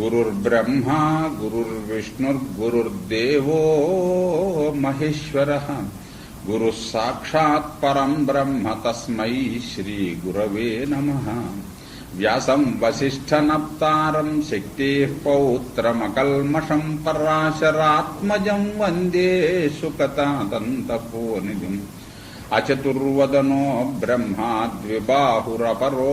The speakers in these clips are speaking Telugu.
గురుర్బ్రహ్మా గురుర్విష్ణుర్గురుర్దేవో మహేశ్వర. గురు సాక్షాత్ పరం బ్రహ్మ తస్మై శ్రీగురవే నమ. వ్యాసం వసిష్ఠనప్తారం శక్తిः పౌత్రమకల్మషం పరాశరాత్మజం వందే సుకతాదంతపోనిధిం అచతుర్వదనో బ్రహ్మా ద్విబాహురపరో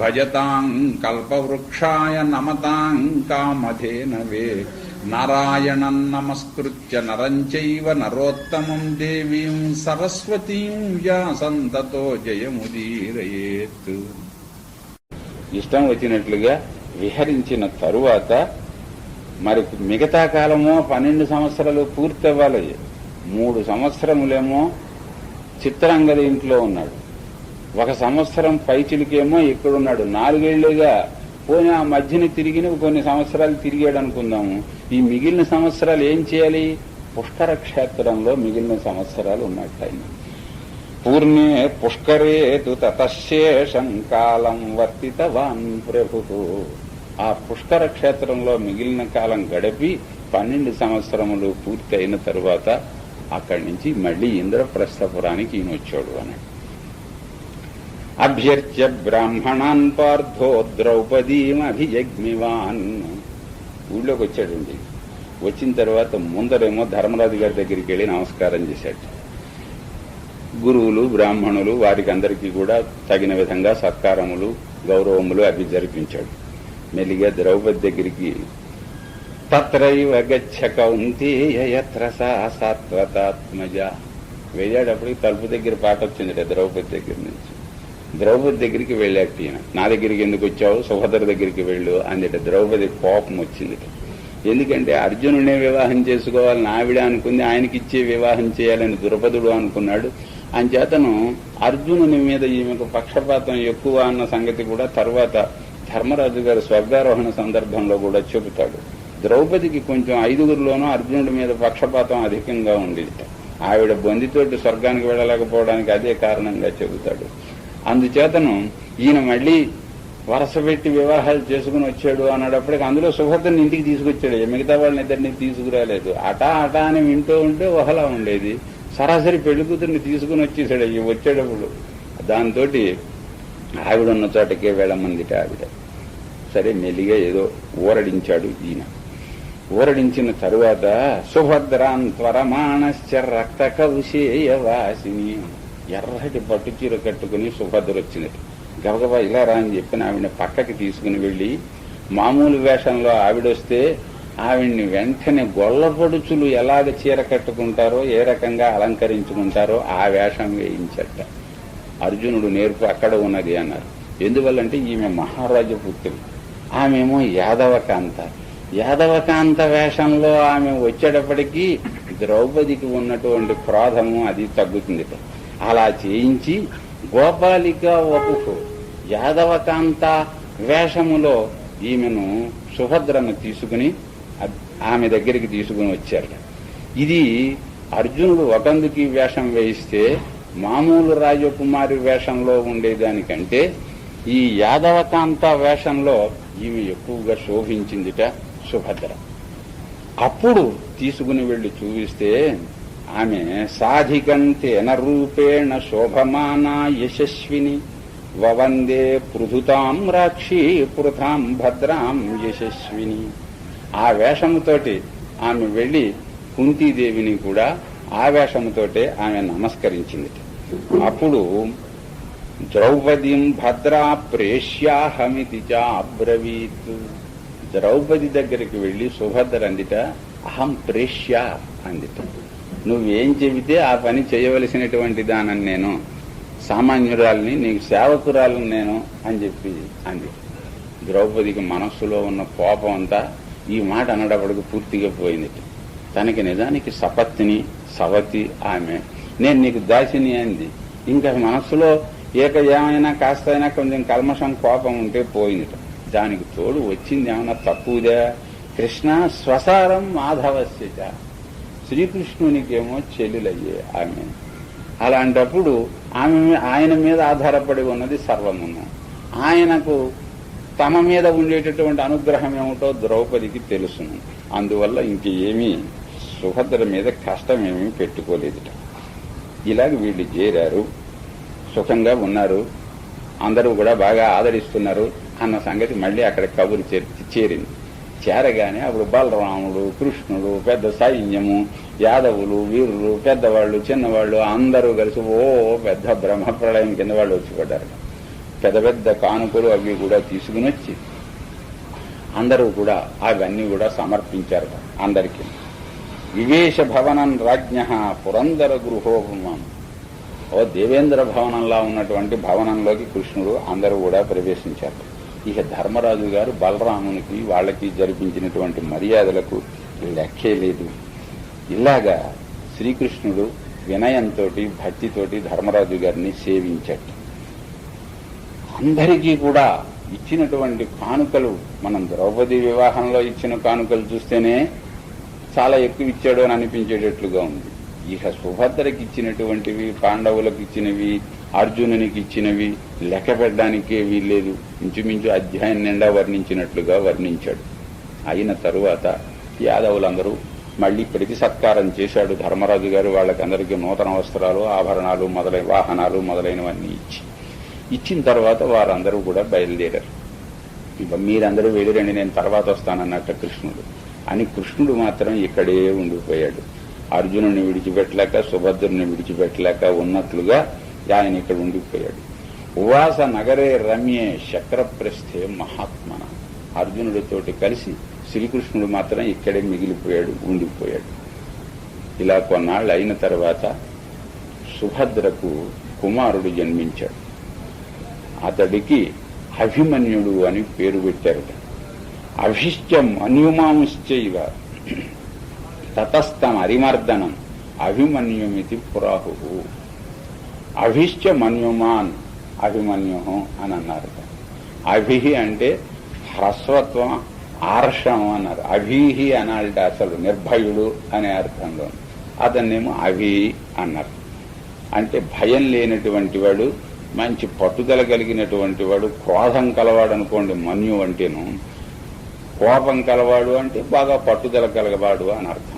భజతాం కల్పవృక్షాయ నమతాం కామధేనవే నారాయణం నమస్కృత్య నరంచైవ నరోత్తమం దేవీం సరస్వతీం వ్యాసంతతో జయముదీరయేత్ ఇష్టం వచ్చినట్లుగా విహరించిన తరువాత మరి మిగతా కాలమో పన్నెండు సంవత్సరాలు పూర్తి అవ్వాలి మూడు సంవత్సరములేమో చిత్రాంగద ఇంట్లో ఉన్నాడు. ఒక సంవత్సరం పైచిలికేమో ఇక్కడున్నాడు. నాలుగేళ్ళుగా పోనీ ఆ మధ్యన తిరిగిన కొన్ని సంవత్సరాలు తిరిగాడు అనుకుందాము ఈ మిగిలిన సంవత్సరాలు ఏం చేయాలి? పుష్కర క్షేత్రంలో మిగిలిన సంవత్సరాలు ఉన్నట్టు ఆయన పూర్ణే పుష్కరేతు తతశేషం కాలం వర్తితవాన్ ప్రభు ఆ పుష్కర క్షేత్రంలో మిగిలిన కాలం గడిపి పన్నెండు సంవత్సరములు పూర్తి అయిన తరువాత అక్కడి నుంచి మళ్ళీ ఇంద్రప్రస్థపురానికి ఈయన వచ్చాడు అన్నాడు. అభ్యర్చ్య బ్రాహ్మణాన్ పార్థో ద్రౌపదీమభిజగ్మివాన్ ఊళ్ళోకి వచ్చాడండి వచ్చిన తర్వాత ముందరేమో ధర్మరాజు గారి దగ్గరికి వెళ్ళి నమస్కారం చేశాడు. గురువులు బ్రాహ్మణులు వారికి అందరికీ కూడా తగిన విధంగా సత్కారములు గౌరవములు అవి జరిపించాడు. మెల్లిగా ద్రౌపది దగ్గరికి తత్రైవ గచ్చ కౌంతేయత్ర సా సాత్వతాత్మజ. వెళ్ళేటప్పటికి తలుపు దగ్గర పాట వచ్చింది ద్రౌపది దగ్గర నుంచి. ద్రౌపది దగ్గరికి వెళ్ళాక ఈయన నా దగ్గరికి ఎందుకు వచ్చావు? సుభద్ర దగ్గరికి వెళ్ళు అందుట ద్రౌపది కోపం వచ్చింది. ఎందుకంటే అర్జునుడే వివాహం చేసుకోవాలని ఆవిడ అనుకుంది ఆయనకి ఇచ్చే వివాహం చేయాలని ద్రుపదుడు అనుకున్నాడు. అంచేతను అర్జునుని మీద ఈమెకు పక్షపాతం ఎక్కువ అన్న సంగతి కూడా తర్వాత ధర్మరాజు గారు స్వర్గారోహణ సందర్భంలో కూడా చెబుతాడు. ద్రౌపదికి కొంచెం ఐదుగురిలోనూ అర్జునుడి మీద పక్షపాతం అధికంగా ఉండేది ఆవిడ బొందితోటి స్వర్గానికి వెళ్ళలేకపోవడానికి అదే కారణంగా చెబుతాడు. అందుచేతను ఈయన మళ్ళీ వరస పెట్టి వివాహాలు చేసుకుని వచ్చాడు అన్నప్పటికీ అందులో సుభద్రని ఇంటికి తీసుకొచ్చాడు. మిగతా వాళ్ళని ఇద్దరిని తీసుకురాలేదు. అటా అటా అని వింటూ ఉంటే ఒకలా ఉండేది. సరాసరి పెళ్ళి కూతుర్ని తీసుకుని వచ్చేసాడు. ఈ వచ్చేటప్పుడు దాంతో ఆవిడ ఉన్న చోటకే వెళ్ళమందిట ఆవిడ. సరే మెల్లిగా ఏదో ఊరడించాడు ఈయన. ఊరడించిన తరువాత సుభద్రాన్ త్వరమాణశ్చ రక్త కౌశేయవాసిని ఎర్రటి పట్టు చీర కట్టుకుని సుభద్ర వచ్చినట్టు. గబగబా ఇలా రా అని చెప్పిన ఆవిడని పక్కకి తీసుకుని వెళ్ళి మామూలు వేషంలో ఆవిడొస్తే ఆవిడ్ని వెంటనే గొల్లపడుచులు ఎలాగ చీర కట్టుకుంటారో ఏ రకంగా అలంకరించుకుంటారో ఆ వేషం వేయించట. అర్జునుడు నేర్పు అక్కడ ఉన్నది అన్నారు. ఎందువల్లంటే ఈమె మహారాజు పుత్రి ఆమెమో యాదవకాంత. యాదవకాంత వేషంలో ఆమె వచ్చేటప్పటికీ ద్రౌపదికి ఉన్నటువంటి క్రోధము అది తగ్గుతుంది అలా చేయించి గోపాలిక వపుకు యాదవకాంత వేషములో ఈమెను సుభద్రను తీసుకుని ఆమె దగ్గరికి తీసుకుని వచ్చారట ఇది అర్జునుడు ఒకందుకి వేషం వేయిస్తే మామూలు రాజకుమారి వేషంలో ఉండేదానికంటే ఈ యాదవకాంత వేషంలో ఈమె ఎక్కువగా శోభించిందిట సుభద్ర. అప్పుడు తీసుకుని వెళ్ళి చూపిస్తే ఆమె సాధికంతేన రూపేణ శోభమానా యశస్విని. వవందే పృథుతాం రాక్షి పృథాం భద్రాం యశస్విని. ఆ వేషముతోటి ఆమె వెళ్ళి కుంతీదేవిని కూడా ఆ వేషముతోటే ఆమె నమస్కరించింది. అప్పుడు ద్రౌపదీం భద్రా ప్రేష్యాహమితి చాబ్రవీత్. ద్రౌపది దగ్గరికి వెళ్ళి సుభద్ర అందిట అహం ప్రేష్యా అందిట. నువ్వేం చెబితే ఆ పని చేయవలసినటువంటి దానని నేను. సామాన్యురాల్ని నీకు సేవకురాలని నేను అని చెప్పి అంది. ద్రౌపదికి మనస్సులో ఉన్న కోపం అంతా ఈ మాట అనడపడికి పూర్తిగా పోయింది. తనకి నిజానికి సపత్ని సవతి ఆమె. నేను నీకు దాసిని అంది. ఇంకా మనస్సులో ఏక ఏమైనా కాస్త అయినా కొంచెం కల్మషం కోపం ఉంటే పోయింది దానికి తోడు వచ్చింది ఏమైనా తక్కువదే కృష్ణ స్వసారం మాధవస్యచ శ్రీకృష్ణునికేమో చెల్లెలయ్యే ఆమె. అలాంటప్పుడు ఆమె ఆయన మీద ఆధారపడి ఉన్నది సర్వమును. ఆయనకు తమ మీద ఉండేటటువంటి అనుగ్రహం ఏమిటో ద్రౌపదికి తెలుసును. అందువల్ల ఇంక ఏమీ సుభద్ర మీద కష్టమేమీ పెట్టుకోలేదుట. ఇలాగ వీళ్ళు చేరారు. సుఖంగా ఉన్నారు. అందరూ కూడా బాగా ఆదరిస్తున్నారు అన్న సంగతి మళ్ళీ అక్కడ కబురు చేరి- చేరింది. చేరగానే అప్పుడు బలరాముడు కృష్ణుడు పెద్ద సైన్యము యాదవులు వీరులు పెద్దవాళ్ళు చిన్నవాళ్ళు అందరూ కలిసి ఓ పెద్ద బ్రహ్మ ప్రళయం కింద వాళ్ళు వచ్చిపడ్డారు. పెద్ద పెద్ద కానుకలు అవి కూడా తీసుకుని వచ్చి అందరూ కూడా అవన్నీ కూడా సమర్పించారు అందరికీ. వివేశ భవనం రాజ్ఞ పురందర గృహోపమం ఓ దేవేంద్ర భవనంలా ఉన్నటువంటి భవనంలోకి కృష్ణుడు అందరూ కూడా ప్రవేశించారు. ఇక ధర్మరాజు గారు బలరామునికి వాళ్ళకి జరిపించినటువంటి మర్యాదలకు లెక్కే లేదు. ఇలాగా శ్రీకృష్ణుడు వినయంతో భక్తితోటి ధర్మరాజు గారిని సేవించాడు. అందరికీ కూడా ఇచ్చినటువంటి కానుకలు మనం ద్రౌపది వివాహంలో ఇచ్చిన కానుకలు చూస్తేనే చాలా ఎక్కువ ఇచ్చాడు అని అనిపించేటట్లుగా ఉంది. ఇక సుభద్రకి ఇచ్చినటువంటివి పాండవులకు ఇచ్చినవి అర్జునునికి ఇచ్చినవి లెక్క పెట్టడానికే వీల్లేదు. ఇంచుమించు అధ్యాయం నిండా వర్ణించినట్లుగా వర్ణించాడు. అయిన తరువాత యాదవులందరూ మళ్ళీ ప్రతి సత్కారం చేశాడు. ధర్మరాజు గారు వాళ్ళకందరికీ నూతన వస్త్రాలు ఆభరణాలు మొదలైన వాహనాలు మొదలైనవన్నీ ఇచ్చి ఇచ్చిన తర్వాత వారందరూ కూడా బయలుదేరారు. ఇక మీరందరూ వెళ్ళిరండి నేను తర్వాత వస్తానన్నట్టు కృష్ణుడు. అని కృష్ణుడు మాత్రం ఇక్కడే ఉండిపోయాడు. అర్జునుని విడిచిపెట్టలేక సుభద్రుని విడిచిపెట్టలేక ఉన్నట్లుగా ఆయన ఇక్కడ ఉండిపోయాడు. ఉవాస నగరే రమ్యే శక్రప్రస్థే మహాత్మన. అర్జునుడితోటి కలిసి శ్రీకృష్ణుడు మాత్రం ఇక్కడే మిగిలిపోయాడు ఉండిపోయాడు. ఇలా కొన్నాళ్ళు అయిన తర్వాత సుభద్రకు కుమారుడు జన్మించాడు. అతడికి అభిమన్యుడు అని పేరు పెట్టారు అభిష్టం అన్యుమాంశ్చైవ తతస్థం అరిమర్దనం అభిమన్యుమితి పురాహు. అభిష్ట మన్యుమాన్ అభిమన్యు అని అన్నారు. అభిహి అంటే హ్రస్వత్వం ఆర్షం అన్నారు. అభిహి అనాలంటే అసలు నిర్భయుడు అనే అర్థంలో అతన్నేమో అభి అన్నారు. అంటే భయం లేనటువంటి వాడు మంచి పట్టుదల కలిగినటువంటి వాడు క్రోధం కలవాడు అనుకోండి మన్యు అంటేను కోపం కలవాడు అంటే బాగా పట్టుదల కలగవాడు అని అర్థం.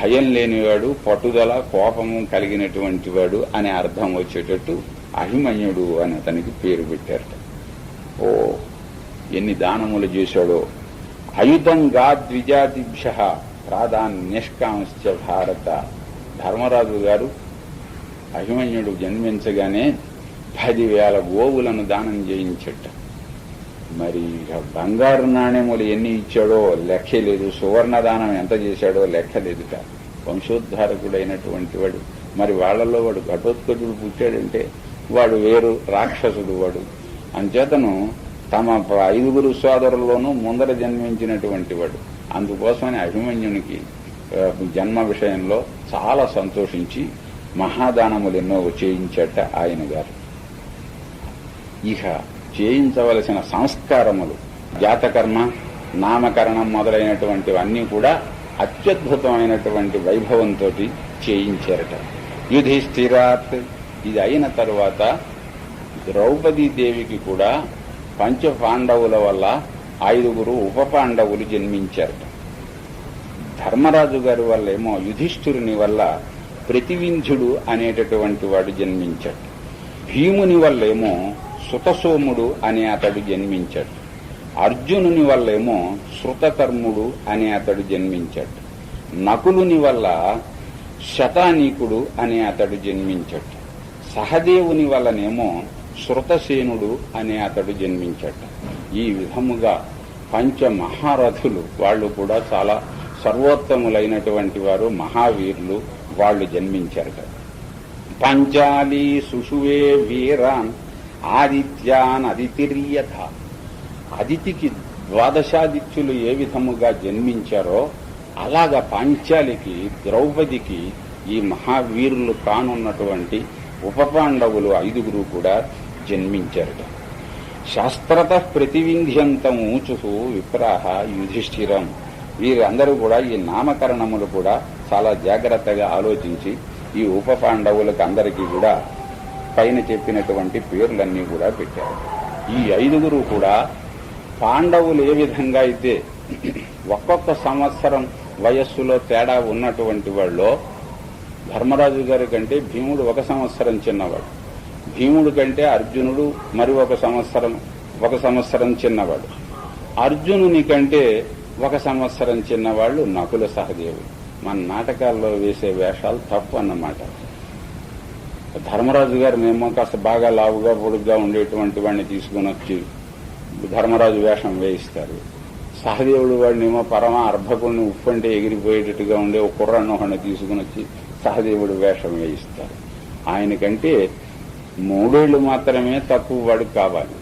భయం లేనివాడు పట్టుదల కోపము కలిగినటువంటి వాడు అనే అర్థం వచ్చేటట్టు అభిమన్యుడు అని అతనికి పేరు పెట్టారట. ఓ ఎన్ని దానములు చేశాడో. అయుధంగా ద్విజాతిభ్య ప్రాధాన్యష్కాంశ్చ భారత. ధర్మరాజు గారు అభిమన్యుడు జన్మించగానే పదివేల గోవులను దానం చేయించట. మరి బంగారు నాణ్యములు ఎన్ని ఇచ్చాడో లెక్క లేదు. సువర్ణ దానం ఎంత చేశాడో లెక్క లేదుట వంశోద్ధారకుడైనటువంటి వాడు. మరి వాళ్ళలో వాడు ఘటోత్కచుడు పుట్టాడంటే వాడు వేరు రాక్షసుడు వాడు. అంచేతను తమ ఐదుగురు సోదరుల్లోనూ ముందర జన్మించినటువంటి వాడు. అందుకోసమని అభిమన్యునికి జన్మ విషయంలో చాలా సంతోషించి మహాదానములు ఎన్నో చేయించట ఆయన గారు. ఇక చేయించవలసిన సంస్కారములు జాతకర్మ నామకరణం మొదలైనటువంటివన్నీ కూడా అత్యద్భుతమైనటువంటి వైభవంతో చేయించారట. యుధిష్ఠిరాత్ ఇది అయిన తరువాత ద్రౌపదీదేవికి కూడా పంచ పాండవుల వల్ల ఐదుగురు ఉప పాండవులు జన్మించారట. ధర్మరాజు గారి వల్ల ఏమో యుధిష్ఠురుని వల్ల ప్రతివింధ్యుడు అనేటటువంటి వాడు జన్మించాడు. భీముని వల్లేమో సుతసోముడు అనే అతడు జన్మించాడు. అర్జునుని వల్లేమో శృతకర్ముడు అనే అతడు జన్మించాడు. నకులుని వల్ల శతానీకుడు అనే అతడు జన్మించాడు. సహదేవుని వల్లనేమో శృతసేనుడు అనే అతడు జన్మించాడు. ఈ విధముగా పంచ మహారథులు వాళ్ళు కూడా చాలా సర్వోత్తములైనటువంటి వారు మహావీరులు వాళ్ళు జన్మించారు కదా. పంచాలి సుషువే వీరాన్ ఆదిత్యాన్ అదితిర్యథ అదితికి ద్వాదశాదిత్యులు ఏ విధముగా జన్మించారో అలాగా పాంచాలికి ద్రౌపదికి ఈ మహావీరులు కానున్నటువంటి ఉపపాండవులు ఐదుగురు కూడా జన్మించారట. శాస్త్రత ప్రతివింధ్యంతం ఊచుసు విప్రాహ యుధిష్ఠిరం. వీరందరూ కూడా ఈ నామకరణములు కూడా చాలా జాగ్రత్తగా ఆలోచించి ఈ ఉప పాండవులకు అందరికీ కూడా పైన చెప్పినటువంటి పేర్లన్నీ కూడా పెట్టారు. ఈ ఐదుగురు కూడా పాండవులు ఏ విధంగా అయితే ఒక్కొక్క సంవత్సరం వయస్సులో తేడా ఉన్నటువంటి వాళ్ళు ధర్మరాజు గారి కంటే భీముడు ఒక సంవత్సరం చిన్నవాడు. భీముడు కంటే అర్జునుడు మరి ఒక సంవత్సరం ఒక సంవత్సరం చిన్నవాడు. అర్జునుని కంటే ఒక సంవత్సరం చిన్నవాళ్ళు నకుల సహదేవుడు మన నాటకాల్లో వేసే వేషాలు తప్పు అన్నమాట. ధర్మరాజు గారు మేము కాస్త బాగా లావుగా పొడుగ్గా ఉండేటువంటి వాడిని తీసుకుని వచ్చి ధర్మరాజు వేషం వేయిస్తారు. సహదేవుడు వాడినేమో పరమ అర్భకుడిని ఉప్పంటే ఎగిరిపోయేటట్టుగా ఉండే ఒక కుర్రాన్ని ఒకడిని తీసుకుని వచ్చి సహదేవుడు వేషం వేయిస్తారు. ఆయనకంటే మూడేళ్ళు మాత్రమే తక్కువ వాడికి కావాలి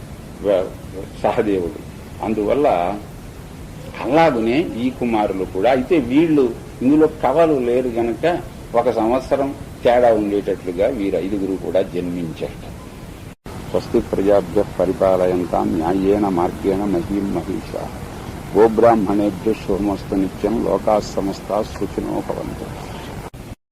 సహదేవుడు. అందువల్ల అలాగనే ఈ కుమారులు కూడా అయితే వీళ్ళు ఇందులో కవలు లేరు గనక ఒక సంవత్సరం తేడా ఉండేటట్లుగా వీరు ఐదుగురు కూడా జన్మించారు. స్వస్తి ప్రజాభ్య పరిపాలయంతాం న్యాయేన మార్గేణ మహీం మహిష. గోబ్రాహ్మణేభ్య శుభమస్తు నిత్యం లోకా సమస్త సుఖినో భవంతు.